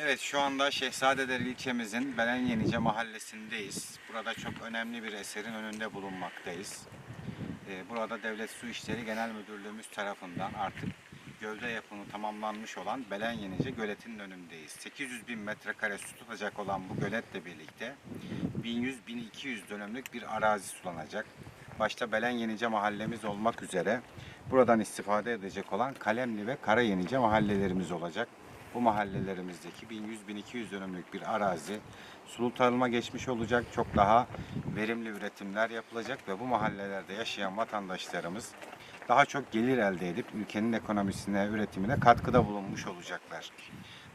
Evet şu anda Şehzadeleri ilçemizin Belen Yenice mahallesindeyiz. Burada çok önemli bir eserin önünde bulunmaktayız. Ee, Burada Devlet Su İşleri Genel Müdürlüğümüz tarafından artık gövde yapımı tamamlanmış olan Belen Yenice göletinin önündeyiz. 800 bin metrekare su tutacak olan bu göletle birlikte 1100-1200 dönümlük bir arazi sulanacak. Başta Belen Yenice mahallemiz olmak üzere buradan istifade edecek olan Kalemli ve Kara Yenice mahallelerimiz olacak. Bu mahallelerimizdeki 1100-1200 dönümlük bir arazi sulu tarıma geçmiş olacak. Çok daha verimli üretimler yapılacak ve bu mahallelerde yaşayan vatandaşlarımız daha çok gelir elde edip ülkenin ekonomisine, üretimine katkıda bulunmuş olacaklar.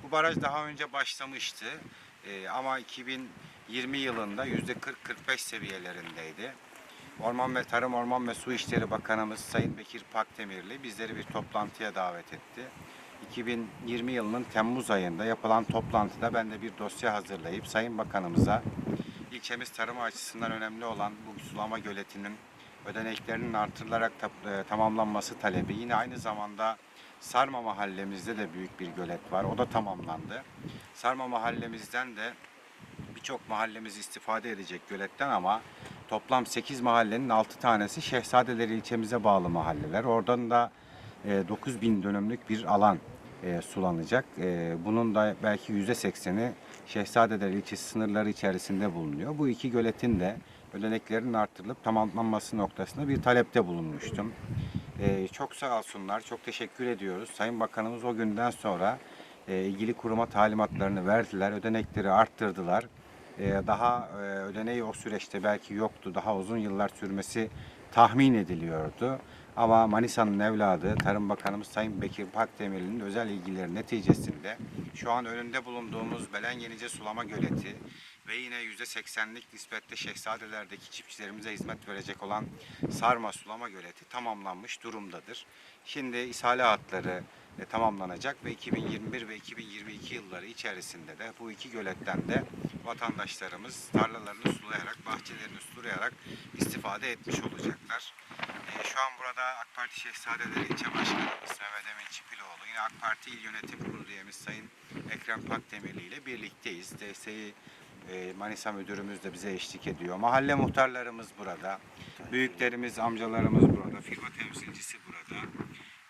Bu baraj daha önce başlamıştı Ee, ama 2020 yılında %40-45 seviyelerindeydi. Orman ve Tarım Orman ve Su İşleri Bakanımız Sayın Bekir Pakdemirli bizleri bir toplantıya davet etti. 2020 yılının Temmuz ayında yapılan toplantıda ben de bir dosya hazırlayıp Sayın Bakanımıza ilçemiz tarım açısından önemli olan bu sulama göletinin ödeneklerinin artırılarak e, tamamlanması talebi yine aynı zamanda Sarma mahallemizde de büyük bir gölet var. O da tamamlandı. Sarma mahallemizden de birçok mahallemiz istifade edecek göletten ama toplam 8 mahallenin 6 tanesi Şehzadeleri ilçemize bağlı mahalleler. Oradan da e, 9 bin dönümlük bir alan e, sulanacak. E, bunun da belki %80'i Şehzadeleri ilçesi sınırları içerisinde bulunuyor. Bu iki göletin de ödeneklerinin artırılıp tamamlanması noktasında bir talepte bulunmuştum. E, çok sağ olsunlar, çok teşekkür ediyoruz. Sayın Bakanımız o günden sonra e, ilgili kuruma talimatlarını verdiler, ödenekleri arttırdılar. E, daha e, ödeneği o süreçte belki yoktu, daha uzun yıllar sürmesi tahmin ediliyordu. Ama Manisa'nın evladı Tarım Bakanımız Sayın Bekir Pakdemirli'nin özel ilgileri neticesinde şu an önünde bulunduğumuz Belen Yenice Sulama Göleti ve yine %80'lik nispette Şehzadeler'deki çiftçilerimize hizmet verecek olan Sarma Sulama Göleti tamamlanmış durumdadır. Şimdi ishale hatları e, tamamlanacak ve 2021 ve 2022 yılları içerisinde de bu iki göletten de vatandaşlarımız tarlalarını sulayarak, bahçelerini sulayarak istifade etmiş olacaklar. Burada AK Parti Şehzadeleri İlçe Başkanımız Mehmet Emin Çipiloğlu, yine AK Parti İl Yönetim Kurulu üyemiz Sayın Ekrem Pakdemirli ile birlikteyiz. DSİ e, Manisa Müdürümüz de bize eşlik ediyor. Mahalle muhtarlarımız burada. Büyüklerimiz, amcalarımız burada. Firma temsilcisi burada.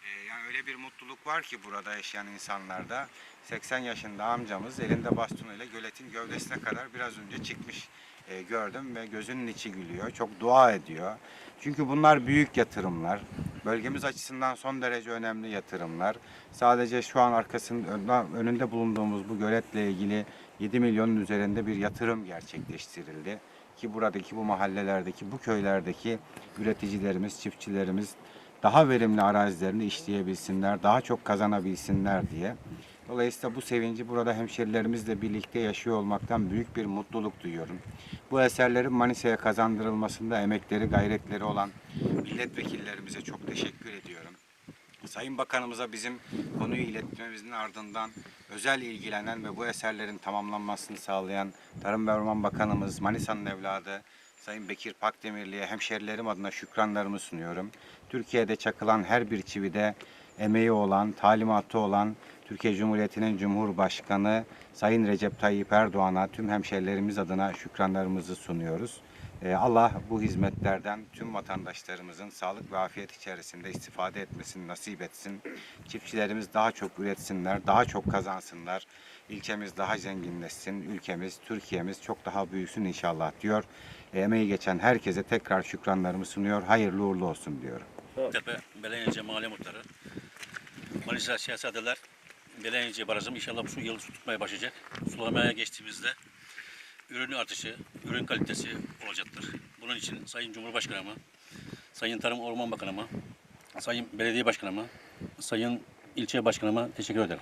E, yani öyle bir mutluluk var ki burada yaşayan insanlarda. 80 yaşında amcamız elinde bastonuyla göletin gövdesine kadar biraz önce çıkmış e, gördüm ve gözünün içi gülüyor. Çok dua ediyor. Çünkü bunlar büyük yatırımlar. Bölgemiz açısından son derece önemli yatırımlar. Sadece şu an arkasında önünde bulunduğumuz bu göletle ilgili 7 milyonun üzerinde bir yatırım gerçekleştirildi. Ki buradaki bu mahallelerdeki, bu köylerdeki üreticilerimiz, çiftçilerimiz daha verimli arazilerini işleyebilsinler, daha çok kazanabilsinler diye. Dolayısıyla bu sevinci burada hemşerilerimizle birlikte yaşıyor olmaktan büyük bir mutluluk duyuyorum. Bu eserlerin Manisa'ya kazandırılmasında emekleri, gayretleri olan milletvekillerimize çok teşekkür ediyorum. Sayın Bakanımıza bizim konuyu iletmemizin ardından özel ilgilenen ve bu eserlerin tamamlanmasını sağlayan Tarım ve Orman Bakanımız Manisa'nın evladı Sayın Bekir Pakdemirli'ye hemşerilerim adına şükranlarımı sunuyorum. Türkiye'de çakılan her bir çivide emeği olan, talimatı olan Türkiye Cumhuriyeti'nin Cumhurbaşkanı Sayın Recep Tayyip Erdoğan'a tüm hemşerilerimiz adına şükranlarımızı sunuyoruz. Ee, Allah bu hizmetlerden tüm vatandaşlarımızın sağlık ve afiyet içerisinde istifade etmesini nasip etsin. Çiftçilerimiz daha çok üretsinler, daha çok kazansınlar. İlçemiz daha zenginleşsin, ülkemiz, Türkiye'miz çok daha büyüsün inşallah diyor. Ee, Emeği geçen herkese tekrar şükranlarımı sunuyor. Hayırlı uğurlu olsun diyorum. Tepe Belenyece Mahalle Muhtarı. Manisa Siyasetler Belenyece Barajım inşallah bu su yıl tutmaya başlayacak. Sulamaya geçtiğimizde ürün artışı, ürün kalitesi olacaktır. Bunun için Sayın Cumhurbaşkanıma, Sayın Tarım Orman Bakanıma, Sayın Belediye Başkanıma, Sayın İlçe Başkanıma teşekkür ederim.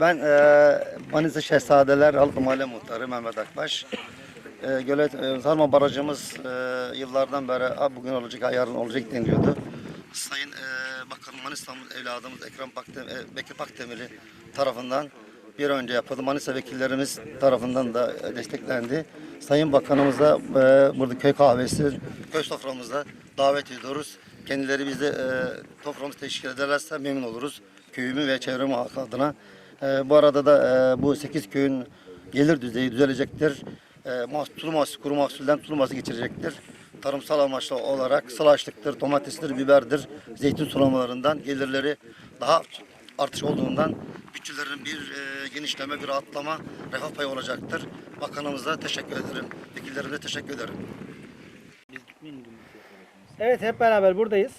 Ben e, Manisa Şehzadeler Halk Mahalle Muhtarı Mehmet Akbaş. E, Gölet e, Sarma Barajımız e, yıllardan beri "Ha, bugün olacak, yarın olacak deniliyordu. Sayın e, Bakan Manisa'mız evladımız Ekrem Pakdem, e, Bekir Pakdemirli tarafından bir önce yapıldı. Manisa vekillerimiz tarafından da e, desteklendi. Sayın Bakanımıza e, burada köy kahvesi, köy soframızda davet ediyoruz. Kendileri bize e, soframızı teşkil ederlerse memnun oluruz. Köyümü ve çevremi adına. E, bu arada da e, bu 8 köyün gelir düzeyi düzelecektir. E, mahsul, kuru mahsulden mahsul geçirecektir. Tarımsal amaçlı olarak sılaçlıktır, domatestir, biberdir, zeytin sulamalarından gelirleri daha artış olduğundan bütçelerin bir e, genişleme, bir atlama, refah payı olacaktır. Bakanımıza teşekkür ederim. Vekillerime teşekkür ederim. Evet hep beraber buradayız.